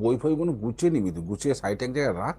বই ফইগুলো গুছিয়ে নিবি তুই গুছিয়ে সাইডে এক জায়গায় রাখ।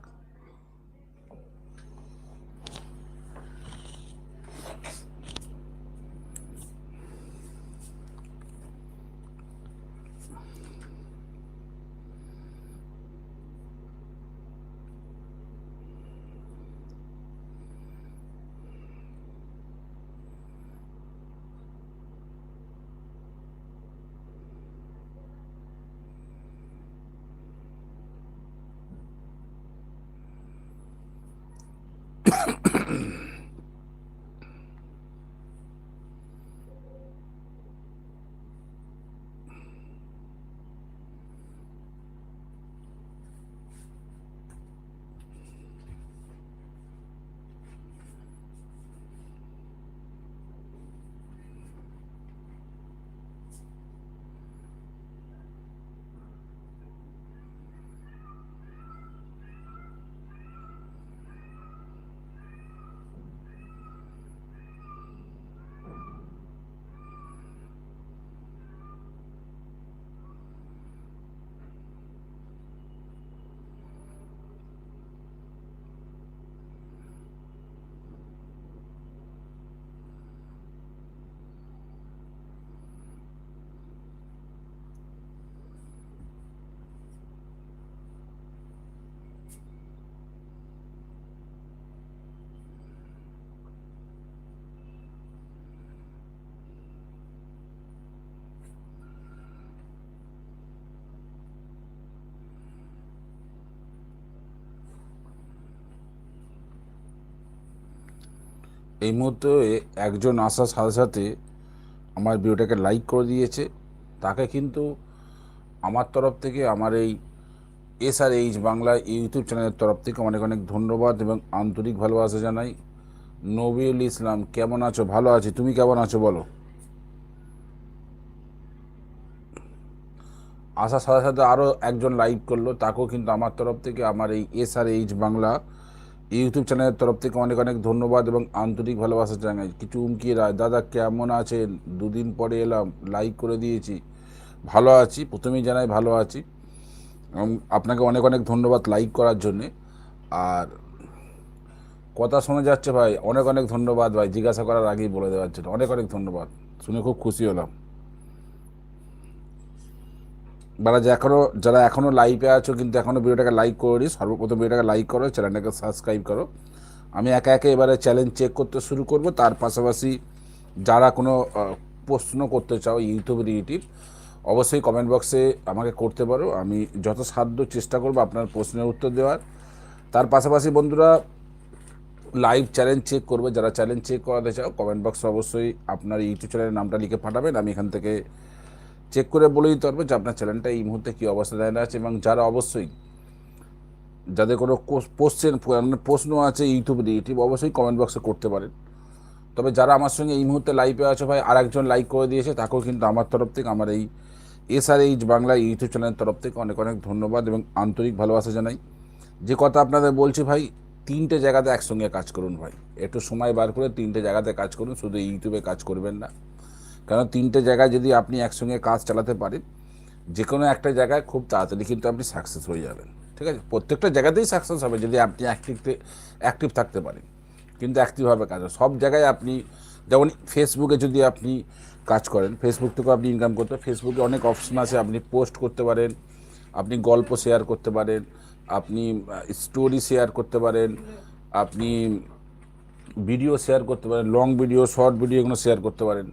এই মুহূর্তে একজন আসার সাথে সাথে আমার ভিডিওটাকে লাইক করে দিয়েছে। তাকে কিন্তু আমার তরফ থেকে, আমার এই S R H Bangla YouTube চ্যানেলের তরফ থেকে অনেক অনেক ধন্যবাদ এবং আন্তরিক ভালোবাসা জানাই। নবিউল ইসলাম, কেমন আছো? ভালো আছি। তুমি কেমন আছো বলো? আসার সাথে সাথে আরও একজন লাইভ করল। তাকেও কিন্তু আমার তরফ থেকে, আমার এই S R H Bangla YouTube চ্যানেলের তরফ থেকে অনেক অনেক ধন্যবাদ এবং আন্তরিক ভালোবাসা জানাই। কিছু উমকি রায়, দাদা কেমন আছেন? দুদিন পরে এলাম লাইক করে দিয়েছি। ভালো আছি, প্রথমেই জানাই ভালো আছি। আপনাকে অনেক অনেক ধন্যবাদ লাইক করার জন্যে। আর কথা শোনা যাচ্ছে ভাই, অনেক অনেক ধন্যবাদ ভাই, জিজ্ঞাসা করার আগেই বলে দেওয়ার জন্য। অনেক অনেক ধন্যবাদ, শুনে খুব খুশি হলাম। যারা যে এখনও যারা এখনও লাইভে আছো, কিন্তু এখনও ভিডিওটাকে লাইক করো সর্বপ্রথম ভিডিওটাকে লাইক করো চ্যানেলটাকে সাবস্ক্রাইব করো। আমি একা একে এবারে চ্যালেঞ্জ চেক করতে শুরু করব। তার পাশাপাশি যারা কোনো প্রশ্ন করতে চাও ইউটিউব রিলেটিভ অবশ্যই কমেন্ট বক্সে আমাকে করতে পারো। আমি যথাসাধ্য চেষ্টা করব আপনার প্রশ্নের উত্তর দেওয়ার। তার পাশাপাশি বন্ধুরা লাইভ চ্যালেঞ্জ চেক করবে। যারা চ্যালেঞ্জ চেক করাতে চাও কমেন্ট বক্সে অবশ্যই আপনার ইউটিউব চ্যানেলের নামটা লিখে পাঠাবেন। আমি এখান থেকে চেক করে বলে দিতে পারবে যে আপনার চ্যানেলটা এই মুহূর্তে কী অবস্থা দাঁড়িয়ে আছে এবং যারা অবশ্যই যাদের কোনো কোশ্চেন মানে প্রশ্ন আছে ইউটিউব রিলেটিভ অবশ্যই কমেন্ট বক্সে করতে পারেন। তবে যারা আমার সঙ্গে এই মুহূর্তে লাইভে আছে ভাই আর একজন লাইক করে দিয়েছে, তাকেও কিন্তু আমার তরফ থেকে, আমার এই S R H Bangla YouTube চ্যানেলের তরফ থেকে অনেক অনেক ধন্যবাদ এবং আন্তরিক ভালোবাসা জানাই। যে কথা আপনাদের বলছি ভাই, তিনটে জায়গাতে একসঙ্গে কাজ করুন ভাই। একটু সময় বার করে তিনটে জায়গাতে কাজ করুন, শুধু ইউটিউবে কাজ করবেন না। কারণ তিনটে জায়গায় যদি আপনি একসঙ্গে কাজ চালাতে পারেন যে কোনো একটা জায়গায় খুব তাড়াতাড়ি কিন্তু আপনি সাকসেস হয়ে যাবেন, ঠিক আছে? প্রত্যেকটা জায়গাতেই সাকসেস হবে যদি আপনি অ্যাক্টিভ অ্যাক্টিভ থাকতে পারেন, কিন্তু অ্যাক্টিভভাবে কাজ। সব জায়গায় আপনি, যেমন ফেসবুকে যদি আপনি কাজ করেন ফেসবুক থেকেও আপনি ইনকাম করতে ফেসবুকে অনেক অপশন আছে, আপনি পোস্ট করতে পারেন, আপনি গল্প শেয়ার করতে পারেন, আপনি স্টোরি শেয়ার করতে পারেন, আপনি ভিডিও শেয়ার করতে পারেন লং ভিডিও শর্ট ভিডিও এগুলো শেয়ার করতে পারেন।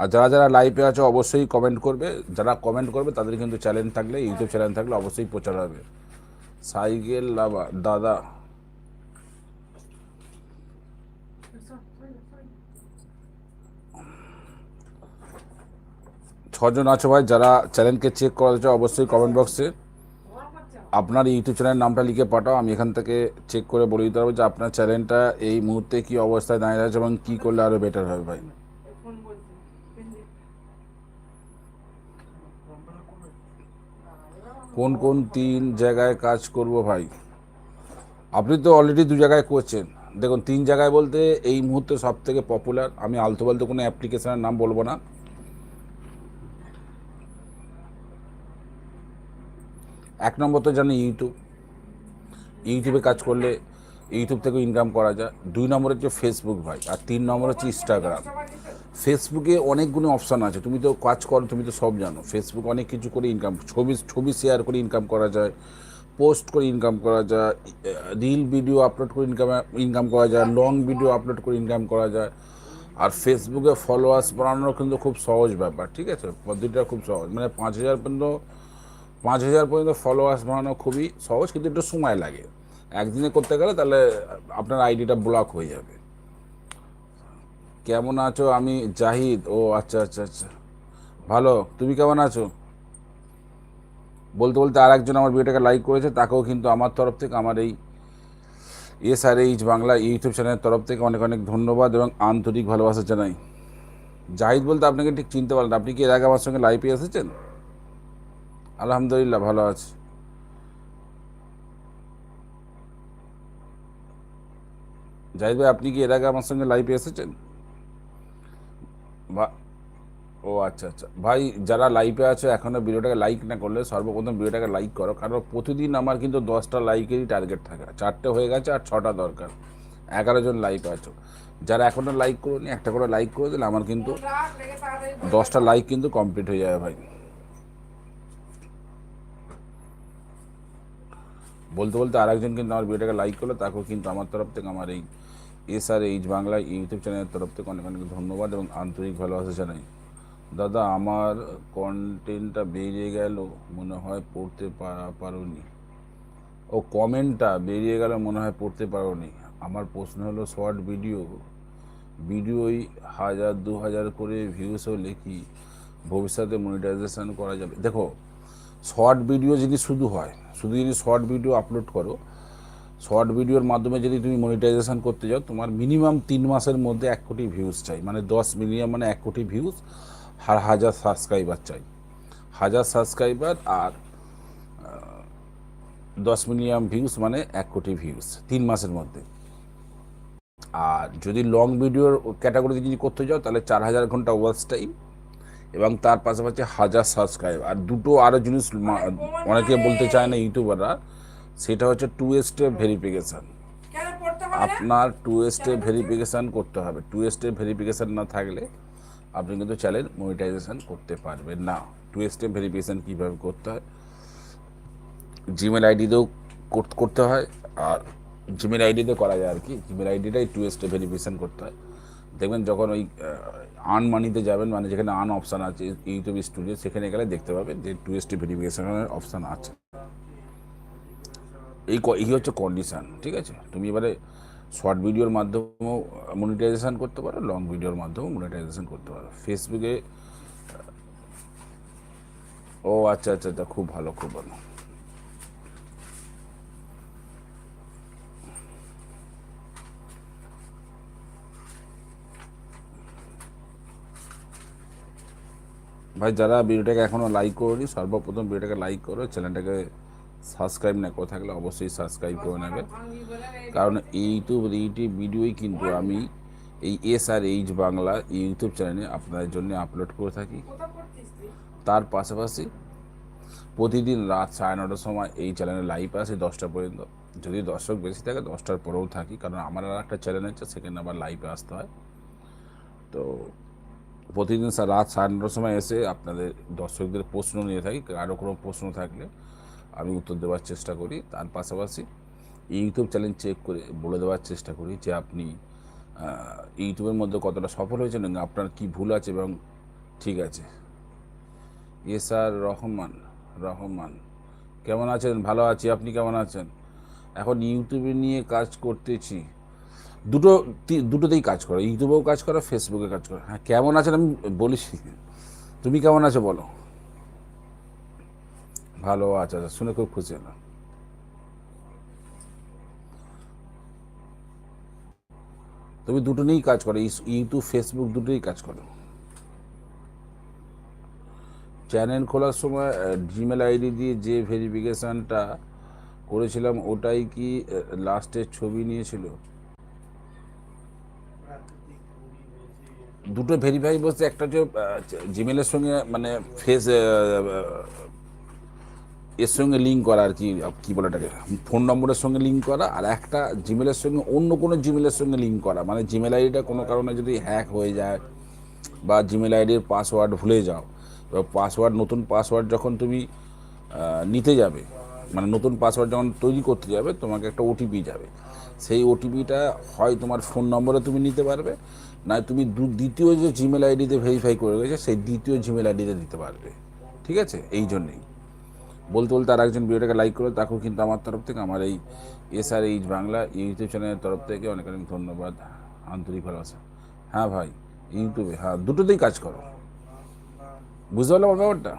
আর যারা যারা লাইভে আছে, অবশ্যই কমেন্ট করবে। যারা কমেন্ট করবে, তাদের কিন্তু চ্যানেল থাকলে ইউটিউব চ্যানেল থাকলে অবশ্যই প্রচার হবে। সাইকেল লাভা, দাদা। ছজন আছে ভাই, যারা চ্যানেলকে চেক করা হচ্ছে অবশ্যই কমেন্ট বক্সে আপনার ইউটিউব চ্যানেলের নামটা লিখে পাঠাও, আমি এখান থেকে চেক করে বলে দিতে পারব যে আপনার চ্যানেলটা এই মুহূর্তে কি অবস্থায় দাঁড়িয়ে আছে এবং কী করলে আরও বেটার হবে ভাই। কোন কোন তিন জায়গায় কাজ করব ভাই? আপনি তো অলরেডি দু জায়গায় করছেন। দেখুন, তিন জায়গায় বলতে এই মুহূর্তে সব থেকে পপুলার আমি আলতো বলতে কোনো অ্যাপ্লিকেশনের নাম বলব না। এক নম্বর তো জানি ইউটিউব ইউটিউবে কাজ করলে ইউটিউব থেকে ইনকাম করা যায়। দুই নম্বর হচ্ছে ফেসবুক ভাই, আর তিন নম্বর হচ্ছে ইনস্টাগ্রাম ফেসবুকে অনেকগুলো অপশান আছে। তুমি তো কাজ করো, তুমি তো সব জানো। ফেসবুক অনেক কিছু করে ইনকাম ছবি ছবি শেয়ার করে ইনকাম করা যায় পোস্ট করে ইনকাম করা যায় রিল ভিডিও আপলোড করে ইনকাম ইনকাম করা যায় লং ভিডিও আপলোড করে ইনকাম করা যায়। আর ফেসবুকে ফলোয়ার্স বানানো কিন্তু খুব সহজ ব্যাপার, ঠিক আছে? পদ্ধতিটা খুব সহজ। মানে পাঁচ হাজার পর্যন্ত, পাঁচ হাজার পর্যন্ত ফলোয়ার্স বানানো খুবই সহজ, কিন্তু একটু সময় লাগে। একদিনে করতে গেলে তাহলে আপনার আইডিটা ব্লক হয়ে যাবে। কেমন আছো? আমি জাহিদ। ও আচ্ছা আচ্ছা আচ্ছা। ভালো। তুমি কেমন আছো? বলতে বলতে আর একজন আমার ভিডিওটাকে লাইক করেছে, তাকেও কিন্তু আমার তরফ থেকে, আমার এই S R H Bangla YouTube চ্যানেলের তরফ থেকে অনেক অনেক ধন্যবাদ এবং আন্তরিক ভালোবাসা জানাই। জাহিদ বলতে আপনাকে ঠিক চিনতে পারেন আপনি কি এর আগে আমার সঙ্গে লাইভে এসেছেন? আলহামদুলিল্লাহ, ভালো আছে। জাহিদ ভাই, আপনি কি এর আগে আমার সঙ্গে লাইভে এসেছেন? ও আচ্ছা আচ্ছা। ভাই, যারা লাইভে আছো, এখনও ভিডিওটাকে লাইক না করলে সর্বপ্রথম ভিডিওটাকে লাইক করো। কারণ প্রতিদিন আমার কিন্তু দশটা লাইকেরই টার্গেট থাকে। চারটে হয়ে গেছে আর ছটা দরকার। এগারো জন লাইক আছো। যারা এখনও লাইক করোনি, একটা করে লাইক করে দিলে আমার কিন্তু দশটা লাইক কিন্তু কমপ্লিট হয়ে যাবে ভাই। বলতে বলতে আরেকজন কিন্তু আমার ভিডিওটাকে লাইক করল, তাকেও কিন্তু আমার তরফ থেকে আমার এই S R H Bangla YouTube চ্যানেলের তরফ থেকে অনেক অনেক ধন্যবাদ এবং আন্তরিক ভালোবাসা জানাই। দাদা, আমার কন্টেন্টটা বেরিয়ে গেল, মনে হয় পড়তে পারোনি। ও কমেন্টটা বেরিয়ে গেল, মনে হয় পড়তে পারোনি। আমার প্রশ্ন হলো শর্ট ভিডিও ভিডিওই হাজার দু হাজার করে ভিউজ হলে কি ভবিষ্যতে মনিটাইজেশন করা যাবে? দেখো শর্ট ভিডিও যদি শুধু হয়, শুধু যদি শর্ট ভিডিও আপলোড করো শর্ট ভিডিওর মাধ্যমে যদি তুমি মনিটাইজেশন করতে যাও, তোমার মিনিমাম তিন মাসের মধ্যে এক কোটি ভিউজ চাই। মানে দশ মিলিয়ন মানে এক কোটি ভিউজ আর হাজার সাবস্ক্রাইবার চাই। হাজার সাবস্ক্রাইবার আর দশ মিলিয়ন ভিউজ মানে এক কোটি ভিউজ তিন মাসের মধ্যে। আর যদি লং ভিডিওর ক্যাটাগরিতে যদি করতে যাও, তাহলে চার হাজার ঘণ্টা ওয়াচ টাইম এবং তার পাশাপাশি হাজার সাবস্ক্রাইব আর দুটো আরও জিনিস অনেকে বলতে চায় না ইউটিউবাররা সেটা হচ্ছে টু স্টেপ ভেরিফিকেশান আপনার টু স্টেপ ভেরিফিকেশান করতে হবে? টু স্টেপ ভেরিফিকেশান না থাকলে আপনি কিন্তু চ্যানেল মনিটাইজেশন করতে পারবেন না। টু স্টেপ ভেরিফিকেশান কীভাবে করতে হয়? জিমেল আইডিতেও করতে হয়। আর জিমেল আইডিতে করা যায় আর কি। জিমেল আইডিটাই টু স্টেপ ভেরিফিকেশান করতে হয়। দেখবেন যখন ওই আন মানিতে যাবেন মানে যেখানে আন অপশান আছে ইউটিউব স্টুডিও সেখানে গেলে দেখতে পাবেন যে টু স্টেপ ভেরিফিকেশানের অপশান আছে। এই এই হচ্ছে কন্ডিশান ঠিক আছে? তুমি এবারে শর্ট ভিডিওর মাধ্যমেও মনিটাইজেশন করতে পারো লং ভিডিওর মাধ্যমেও মনিটাইজেশন করতে পারো। ফেসবুকে ও আচ্ছা আচ্ছা আচ্ছা খুব ভালো খুব ভালো। ভাই, যারা ভিডিওটাকে এখনও লাইক করোনি, সর্বপ্রথম ভিডিওটাকে লাইক করো চ্যানেলটাকে সাবস্ক্রাইব না করে থাকলে অবশ্যই সাবস্ক্রাইব করে নেবে ভাঙি বলে রে, কারণ ইউটিউব ইউটিউব ভিডিওই কিন্তু আমি এই S R H Bangla YouTube চ্যানেলে আপনাদের জন্য আপলোড করে থাকি? তার পাশাপাশি প্রতিদিন রাত সাড়ে নটার সময় এই চ্যানেলে লাইভ আসে দশটা পর্যন্ত। যদি দর্শক বেশি থাকে দশটার পরেও থাকি কারণ আমার আর একটা চ্যানেল আছে সেখানে আবার লাইভে আসতে হয়। তো প্রতিদিন রাত সাড়ে নটার সময় এসে আপনাদের দর্শকদের প্রশ্ন নিয়ে থাকি কারও কোনো প্রশ্ন থাকলে আমি উত্তর দেওয়ার চেষ্টা করি। তার পাশাপাশি ইউটিউব চ্যানেল চেক করে বলে দেওয়ার চেষ্টা করি যে আপনি ইউটিউবের মধ্যে কতটা সফল হয়েছেন আপনার কি ভুল আছে এবং ঠিক আছে। এস আর রহমান রহমান, কেমন আছেন? ভালো আছি, আপনি কেমন আছেন? এখন ইউটিউবে নিয়ে কাজ করতেছি। দুটো দুটোতেই কাজ করো। ইউটিউবেও কাজ করো ফেসবুকে কাজ করো। হ্যাঁ কেমন আছেন আমি বলিস। তুমি কেমন আছো বলো? ভালো আচ্ছা আচ্ছা শুনে খুব খুশি হলাম। তুমি দুটো নিয়েই কাজ করো ইউটিউব ফেসবুক দুটোই কাজ করো। চ্যানেল খোলার সময় জিমেল আইডি দিয়ে যে ভেরিফিকেশানটা করেছিলাম, ওটাই কি লাস্টের ছবি নিয়েছিল? দুটো ভেরিফাই বলতে একটা হচ্ছে জিমেলের সঙ্গে মানে ফেস এর সঙ্গে লিঙ্ক করা আর কি কী বলে এটাকে ফোন নম্বরের সঙ্গে লিঙ্ক করা আর একটা জিমেলের সঙ্গে অন্য কোনো জিমেলের সঙ্গে লিঙ্ক করা। মানে জিমেল আইডিটা কোনো কারণে যদি হ্যাক হয়ে যায় বা জিমেল আইডির পাসওয়ার্ড ভুলে যাও, এবার পাসওয়ার্ড নতুন পাসওয়ার্ড যখন তুমি নিতে যাবে মানে নতুন পাসওয়ার্ড যখন তৈরি করতে যাবে, তোমাকে একটা ওটিপি যাবে। সেই ওটিপিটা হয় তোমার ফোন নম্বরে তুমি নিতে পারবে না তুমি দু- দ্বিতীয় যে জিমেল আইডিতে ভেরিফাই করে গেছে সেই দ্বিতীয় জিমেল আইডিতে দিতে পারবে। ঠিক আছে? এই জন্যেই। বলতে বলতে আর একজন ভিডিওটাকে লাইক করে তাকেও কিন্তু আমার তরফ থেকে, আমার এই S R H Bangla YouTube চ্যানেলের তরফ থেকে অনেক অনেক ধন্যবাদ, আন্তরিক ভালোবাসা। হ্যাঁ ভাই ইউটিউবে হ্যাঁ দুটোতেই কাজ করো। বুঝতে পারলাম ব্যাপারটা?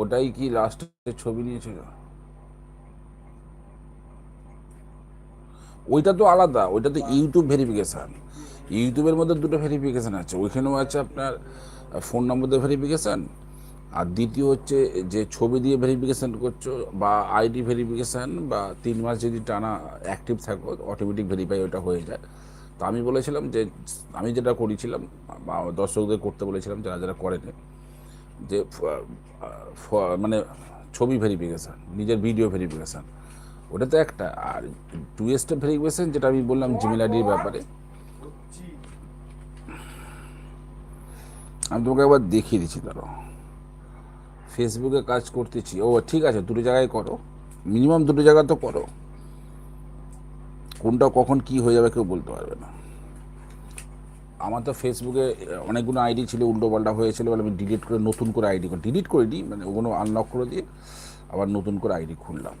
ওটাই কি লাস্টে ছবি নিয়েছিল? ওইটা তো আলাদা, ওইটা তো ইউটিউব ভেরিফিকেশান ইউটিউবের মধ্যে দুটো ভেরিফিকেশান আছে, ওইখানেও আছে আপনার ফোন নম্বর দিয়ে ভেরিফিকেশান আর দ্বিতীয় হচ্ছে যে ছবি দিয়ে ভেরিফিকেশান করছ বা আইডি ভেরিফিকেশান বা তিন মাস যদি টানা অ্যাক্টিভ থাকো অটোমেটিক ভেরিফাই ওটা হয়ে যায়। তো আমি বলেছিলাম যে, আমি যেটা করেছিলাম, বা দর্শকদের করতে বলেছিলাম, যারা যারা করেনি, যে মানে ছবি ভেরিফিকেশান নিজের ভিডিও ভেরিফিকেশান ওটা তো একটা, আর টু স্টেপ ভেরিফিকেশান যেটা আমি বললাম জিমেল আইডির ব্যাপারে। আমি তোমাকে একবার দেখিয়ে দিচ্ছি দাঁড়ো ফেসবুকে কাজ করতেছি। ও, ঠিক আছে, দুটো জায়গায় করো। মিনিমাম দুটো জায়গা তো করো। কোনটা কখন কি হয়ে যাবে কেউ বলতে পারবে না। আমার তো ফেসবুকে অনেকগুলো আইডি ছিল উল্টো পাল্টা হয়েছিল, বলে আমি ডিলিট করে নতুন করে আইডি করে ডিলিট করে দিই মানে ওগুলো আনলক করে দিয়ে আবার নতুন করে আইডি খুললাম।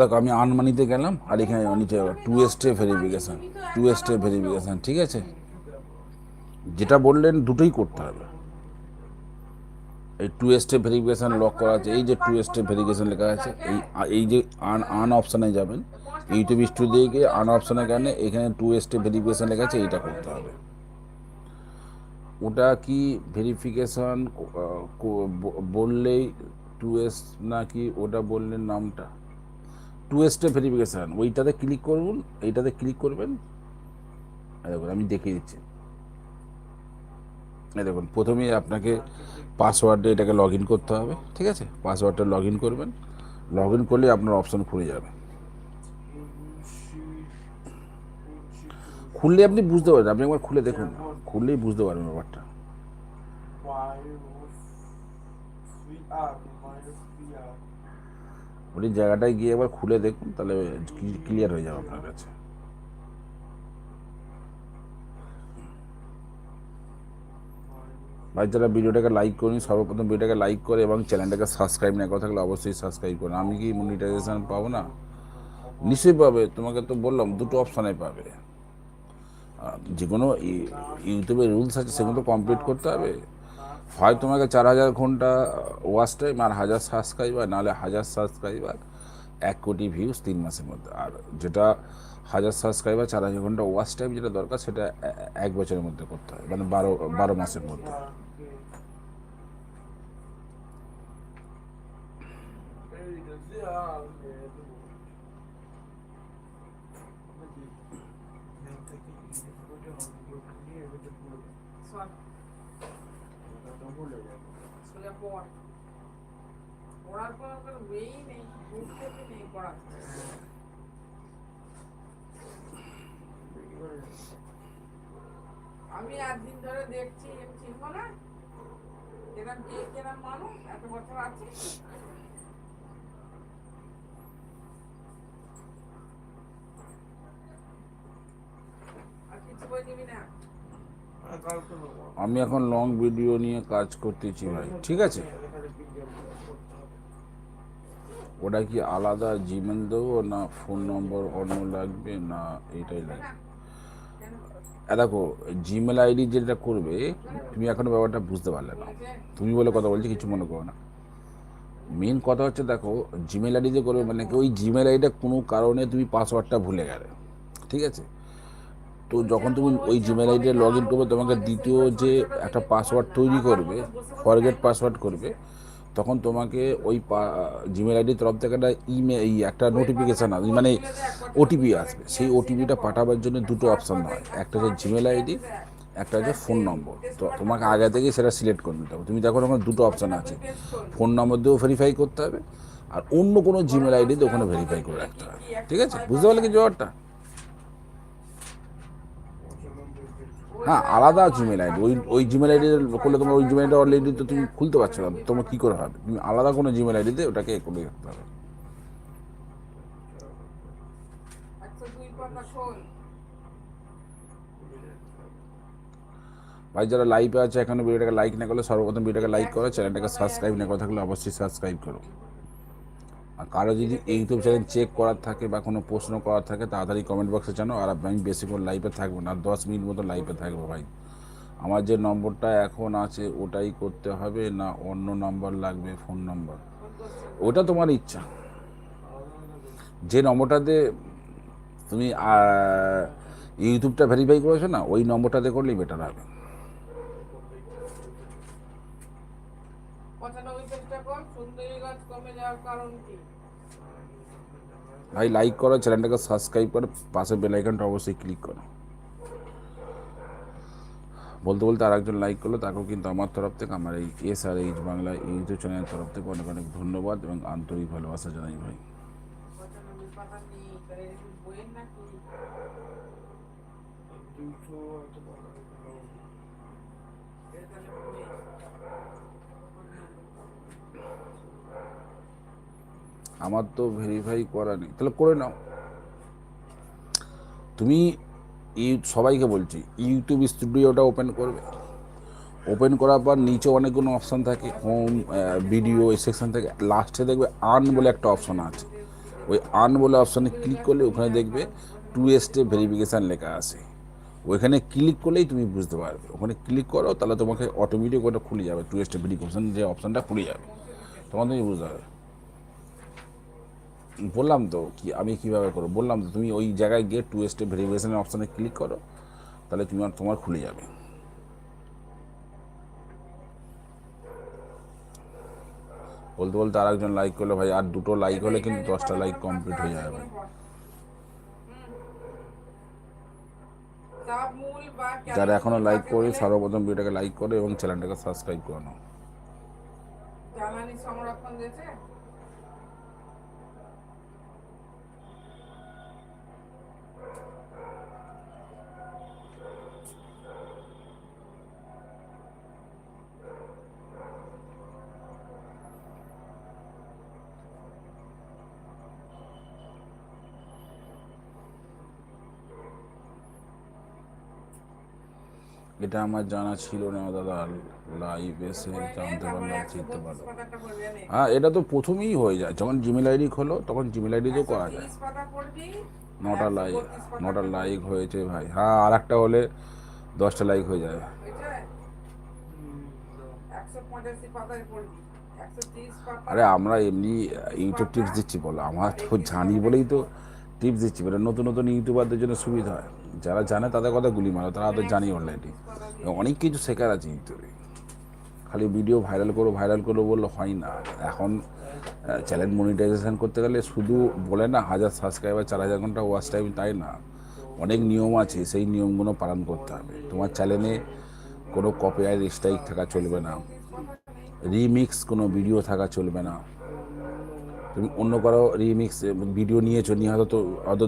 দেখো, আমি আনমানিতে গেলাম, আর এখানে two step verification two step verification ঠিক আছে? যেটা বললেন, দুটোই করতে হবে। এই টু স্টেপ ভেরিফিকেশান লক করা আছে, এই যে টু স্টেপ ভেরিফিকেশান লেখা আছে, এই এই যে আন আন অপশানে যাবেন ইউটিউব স্টুডিও গিয়ে আন অপশানে গেলে এখানে টু স্টেপ ভেরিফিকেশান লেখা আছে, এইটা করতে হবে। ওটা কি ভেরিফিকেশান বললেই টু এস নাকি ওটা বললেন নামটা? টু স্টেপ ভেরিফিকেশান ওইটাতে ক্লিক করুন, এইটাতে ক্লিক করবেন। দেখুন, আমি দেখিয়ে দিচ্ছি। দেখুন, প্রথমে আপনাকে পাসওয়ার্ডে এটাকে লগ ইন করতে হবে, ঠিক আছে? পাসওয়ার্ডটা লগ ইন করবেন। লগ ইন করলে আপনার অপশন খুলে যাবে। খুললে আপনি বুঝতে পারবেন, আপনি একবার খুলে দেখুন। খুললেই বুঝতে পারবেন ব্যাপারটা। ওই জায়গাটায় গিয়ে একবার খুলে দেখুন, তাহলে ক্লিয়ার হয়ে যাবে আপনার কাছে। ভাই, যারা ভিডিওটাকে লাইক করুন, সর্বপ্রথম ভিডিওটাকে লাইক করে এবং চ্যানেলটাকে সাবস্ক্রাইব না করা থাকলে অবশ্যই সাবস্ক্রাইব করুন। আমি কি মনিটাইজেশন পাবো না? নিশ্চয়ই পাবে, তোমাকে তো বললাম, দুটো অপশানে পাবে। যে কোনো ইউটিউবের রুলস আছে, সেগুলো তো কমপ্লিট করতে হবে। হয় তোমাকে চার হাজার ঘণ্টা ওয়াচ টাইম আর হাজার সাবস্ক্রাইবার নাহলে হাজার সাবস্ক্রাইবার এক কোটি ভিউজ তিন মাসের মধ্যে। আর যেটা হাজার সাবস্ক্রাইবার চার হাজার ঘণ্টা ওয়াচ টাইম যেটা দরকার, সেটা এক বছরের মধ্যে করতে হয় মানে বারো বারো মাসের মধ্যে। সব পড় পড়ার পর কোনো মেয়েই নেই বুঝতে নেই পড়া আমি একদিন ধরে দেখছি এম চিনব না? এরম কে, কেরাম মানুষ, এত বছর আছে? আর কিছু বই নিবি না? আমি এখন লং ভিডিও নিয়ে কাজ করতেছি ভাই, ঠিক আছে? ওটা কি আলাদা জিমেল দেবো না ফোন নম্বর অন্য লাগবে না এটাই লাগবে? দেখো জিমেল আইডি যেটা করবে, তুমি এখনও ব্যাপারটা বুঝতে পারলে না। তুমি বলে কথা বলছি, কিছু মনে করো না। মেন কথা হচ্ছে দেখো জিমেল আইডি আইডিতে করবে মানে কি ওই জিমেল আইডিটা কোনো কারণে তুমি পাসওয়ার্ডটা ভুলে গেলে, ঠিক আছে? তো যখন তুমি ওই জিমেল আইডি লগ ইন করবে, তোমাকে দ্বিতীয় যে একটা পাসওয়ার্ড তৈরি করবে ফরগেট পাসওয়ার্ড করবে, তখন তোমাকে ওই জিমেল আইডির তরফ থেকে একটা ইমেল একটা নোটিফিকেশান আসবে মানে ওটিপি আসবে। সেই ওটিপিটা পাঠাবার জন্য দুটো অপশান হয়। একটা হচ্ছে জিমেল আইডি একটা হচ্ছে ফোন নম্বর তো তোমাকে আগে থেকেই সেটা সিলেক্ট করে নিতে হবে। তুমি দেখো ওখানে দুটো অপশান আছে। ফোন নম্বর দিয়েও ভেরিফাই করতে হবে, আর অন্য কোনো জিমেল আইডি দিয়ে ওখানে ভেরিফাই করে রাখতে হবে। ঠিক আছে? বুঝতে পারলে কি জবাবটা? হ্যাঁ আলাদা জিমেল আইডি ওই ওই জিমেল আইডি করলে তোমার ওই জিমেল আইডি অলরেডি তো তুমি খুলতে পারছ না তোমার কী করে হবে? তুমি আলাদা কোনো জিমেল আইডিতে ওটাকে করে রাখতে হবে। খোল ভাই যারা লাইভে আছে এখনও ভিডিওটাকে লাইক না করলে সর্বপ্রথম ভিডিওটাকে লাইক করো চ্যানেলটাকে সাবস্ক্রাইব না করে থাকলে অবশ্যই সাবস্ক্রাইব করো। আর কারও যদি ইউটিউব চ্যানেল চেক করার থাকে বা কোনো প্রশ্ন করার থাকে, তাড়াতাড়ি কমেন্ট বক্সে জানো। আর আমি বেশিক্ষণ লাইভে থাকব না, দশ মিনিট মতো লাইভে থাকব ভাই। আমার যে নম্বরটা এখন আছে, ওটাই করতে হবে, না অন্য নম্বর লাগবে ফোন নম্বর ওটা তোমার ইচ্ছা। যে নম্বরটাতে তুমি ইউটিউবটা ভেরিফাই করেছ না, ওই নম্বরটাতে করলেই বেটার হবে পঁচানব্বই চেষ্টা কর সুন্দরী গাছ কমে যাওয়ার কারণ কি ভাই লাইক করো চ্যানেলটাকে সাবস্ক্রাইব করো, পাশে বেলাইকনটা অবশ্যই ক্লিক করো। বলতে বলতে আর একজন লাইক করল, তাকেও কিন্তু আমার তরফ থেকে, আমার এই S R H Bangla YouTube চ্যানেলের তরফ থেকে অনেক অনেক ধন্যবাদ এবং আন্তরিক ভালোবাসা জানাই ভাই পঁচানব্বই পাতা নেই তাহলে এটা কি বইয়ের নাকি এটা তাহলে বইয়ের। আমার তো ভেরিফাই করা নেই। তাহলে করে নাও। তুমি সবাইকে বলছি ইউটিউব স্টুডিওটা ওপেন করবে। ওপেন করার পর নিচে অনেকগুলো অপশান থাকে হোম ভিডিও এই সেকশন থেকে। লাস্টে দেখবে আর্ন বলে একটা অপশান আছে। ওই আর্ন বলে অপশানে ক্লিক করলে ওখানে দেখবে টু স্টেপ ভেরিফিকেশান লেখা আছে। ওইখানে ক্লিক করলেই তুমি বুঝতে পারবে। ওখানে ক্লিক করো, তাহলে তোমাকে অটোমেটিক ওটা খুলে যাবে। টু স্টেপ ভেরিফিকেশান যে অপশানটা খুলে যাবে। তখন তুমি বুঝতে পারবে। বললাম তো কি, আমি কীভাবে করব? বললাম তো, তুমি ওই জায়গায় গিয়ে টু স্টেপ ভেরিফিকেশনের অপশানে ক্লিক করো, তাহলে তোমার তোমার খুলে যাবে। বলতে বলতে আর একজন লাইক করলে, ভাই, আর দুটো লাইক হলে কিন্তু দশটা লাইক কমপ্লিট হয়ে যাবে। বা যারা এখনও লাইক করে সর্বপ্রথম ভিডিওটাকে লাইক করে এবং চ্যানেলটাকে সাবস্ক্রাইব করে নাও। জ্বালানি সংরক্ষণ দিয়েছে? এটা আমার জানা ছিল না, দাদা। লাইভ এসে জানতে পারলাম, চিনতে পারলাম। হ্যাঁ এটা তো প্রথমেই হয়ে যায়। যখন জিমেল আইডি খোলো, তখন জিমেল আইডিতেও করা যায়। নটা লাইক নটা লাইক হয়েছে ভাই। হ্যাঁ আর একটা হলে দশটা লাইক হয়ে যাবে। আরে আমরা এমনি ইউটিউব টিপস দিচ্ছি বলো। আমার তো জানি বলেই তো টিপস দিচ্ছি মানে নতুন নতুন ইউটিউবারদের জন্য সুবিধা হয়। যারা জানে তাদের কথা গুলি মারো, তারা তো জানি অলরেডি অনেক কিছু শেখার আছে ইউটিউবে খালি ভিডিও ভাইরাল করো ভাইরাল করো বললে হয় না। এখন চ্যানেল মনিটাইজেশন করতে গেলে শুধু বলে না, হাজার সাবস্ক্রাইবার চার হাজার ঘণ্টা ওয়াচ টাইম তাই না? অনেক নিয়ম আছে, সেই নিয়মগুলো পালন করতে হবে। তোমার চ্যানেলে কোনো কপিরাইট স্ট্রাইক থাকা চলবে না। রিমিক্স কোনো ভিডিও থাকা চলবে না। তুমি অন্য কারও রিমিক্স, ভিডিও নিয়েছো, নিয়ে হয়তো তো, হয়তো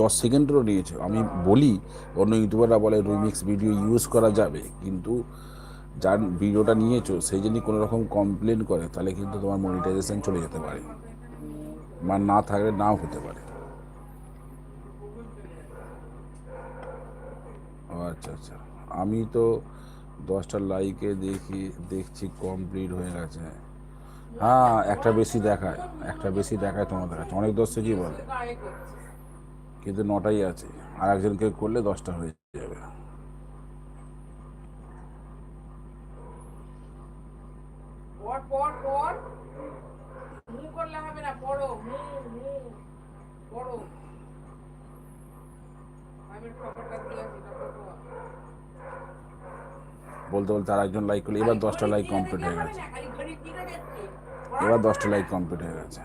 দশ সেকেন্ডেরও নিয়েছো। আমি বলি, অন্য ইউটিউবাররা বলে রিমিক্স ভিডিও ইউজ করা যাবে, কিন্তু যার ভিডিওটা নিয়েছো সেই যদি কোনো রকম কমপ্লেন করে, তাহলে কিন্তু তোমার মনিটাইজেশন চলে যেতে পারে। বা না থাকলে নাও হতে পারে। আচ্ছা আচ্ছা। আমি তো দশটা লাইকে দেখি, দেখছি কমপ্লিট হয়ে গেছে। হ্যাঁ একটা বেশি দেখায় একটা বেশি দেখায় তোমাদের কাছে অনেক দর্শকই বলে। কিন্তু নটাই আছে। আর একজনকে করলে দশটা হয়ে যাবে। বলতে বলতে আর একজন লাইক করলে এবার দশটা লাইক কমপ্লিট হয়ে গেছে খালি ঘড়ির দিকে দেখছি। এবার দশটা লাইক কমপ্লিট হয়ে গেছে।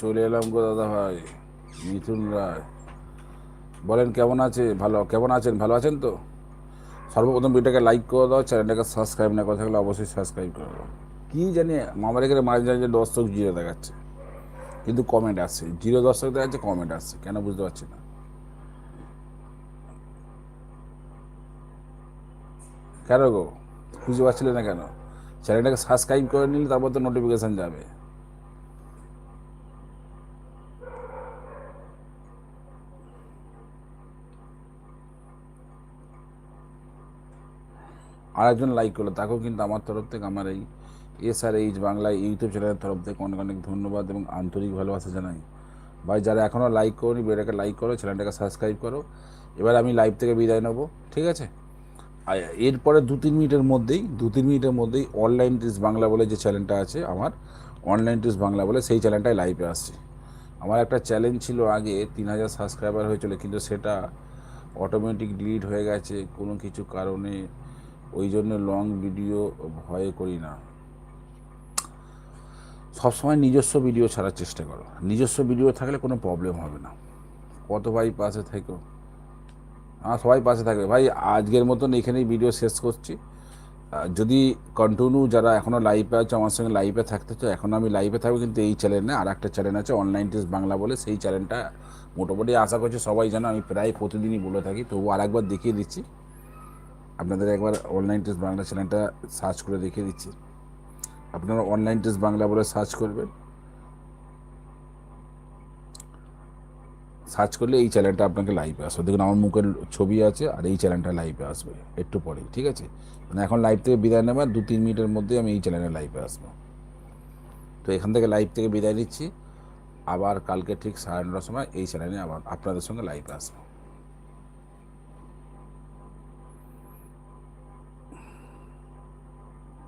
চলে এলাম গো দাদা ভাই, মিথুন রায়। বলেন, কেমন আছে? ভালো, কেমন আছেন? ভালো আছেন তো? সর্বপ্রথম ভিডিওটাকে লাইক করে দাও চ্যানেলটাকে সাবস্ক্রাইব না করে থাকলে অবশ্যই সাবস্ক্রাইব করে দাও। কী জানি আমার এখানে মাঝে মাঝে দর্শক জিরো দেখাচ্ছে। কিন্তু কমেন্ট আসছে। জিরো দর্শক দেখাচ্ছে কমেন্ট আসছে। কেন বুঝতে পারছি না? কেন গো? খুঁজে পাচ্ছিলে না কেন? চ্যানেলটাকে সাবস্ক্রাইব করে নিলে তারপর তো নোটিফিকেশান যাবে। আর একজন লাইক করল। তাকেও কিন্তু আমার তরফ থেকে আমার এই S R H Bangla YouTube চ্যানেলের তরফ থেকে অনেক অনেক ধন্যবাদ এবং আন্তরিক ভালোবাসা জানাই। ভাই, যারা এখনও লাইক করনি ভিডিওটাকে লাইক করো চ্যানেলটাকে সাবস্ক্রাইব করো। এবার আমি লাইভ থেকে বিদায় নেব, ঠিক আছে? এরপরে দু তিন মিনিটের মধ্যেই, দু তিন মিনিটের মধ্যেই অনলাইন টিস বাংলা বলে যে চ্যানেলটা আছে আমার অনলাইন টিস বাংলা বলে সেই চ্যানেলটাই লাইভে আসছে। আমার একটা চ্যালেঞ্জ ছিল আগে, তিন হাজার সাবস্ক্রাইবার হয়েছিল, কিন্তু সেটা অটোমেটিক ডিলিট হয়ে গেছে কোনো কিছু কারণে। ওই জন্য লং ভিডিও ভয়ে করি না। সবসময় নিজস্ব ভিডিও ছাড়ার চেষ্টা করো। নিজস্ব ভিডিও থাকলে কোনো প্রবলেম হবে না। কত ভাই পাশে থেকো। হ্যাঁ সবাই পাশে থাকবে। ভাই, আজকের মতন এখানেই ভিডিও শেষ করছি। যদি কন্টিনিউ যারা এখনও লাইভে আছে, আমার সঙ্গে লাইভে থাকতে চাও, এখন আমি লাইভে থাকব, কিন্তু এই চ্যানেলে আর একটা চ্যানেল আছে অনলাইন টেস্ট বাংলা বলে, সেই চ্যানেলটা মোটামুটি আশা করছি সবাই জানো, আমি প্রায় প্রতিদিনই বলে থাকি তবু আর একবার দেখিয়ে দিচ্ছি। আপনাদের একবার অনলাইন টেস্ট বাংলা চ্যানেলটা সার্চ করে দেখিয়ে দিচ্ছি। আপনারা অনলাইন টেস্ট বাংলা বলে সার্চ করবেন। সার্চ করলে এই চ্যানেলটা আপনাকে লাইভে আসবে। দেখুন, আমার মুখের ছবি আছে আর এই চ্যানেলটা লাইভে আসবে একটু পরেই, ঠিক আছে? মানে এখন লাইভ থেকে বিদায় নেবার দু তিন মিনিটের মধ্যেই আমি এই চ্যানেলে লাইভে আসব। তো এখান থেকে লাইভ থেকে বিদায় নিচ্ছি। আবার কালকে ঠিক সাড়ে নটার সময় এই চ্যানেলে আবার আপনাদের সঙ্গে লাইভে আসব।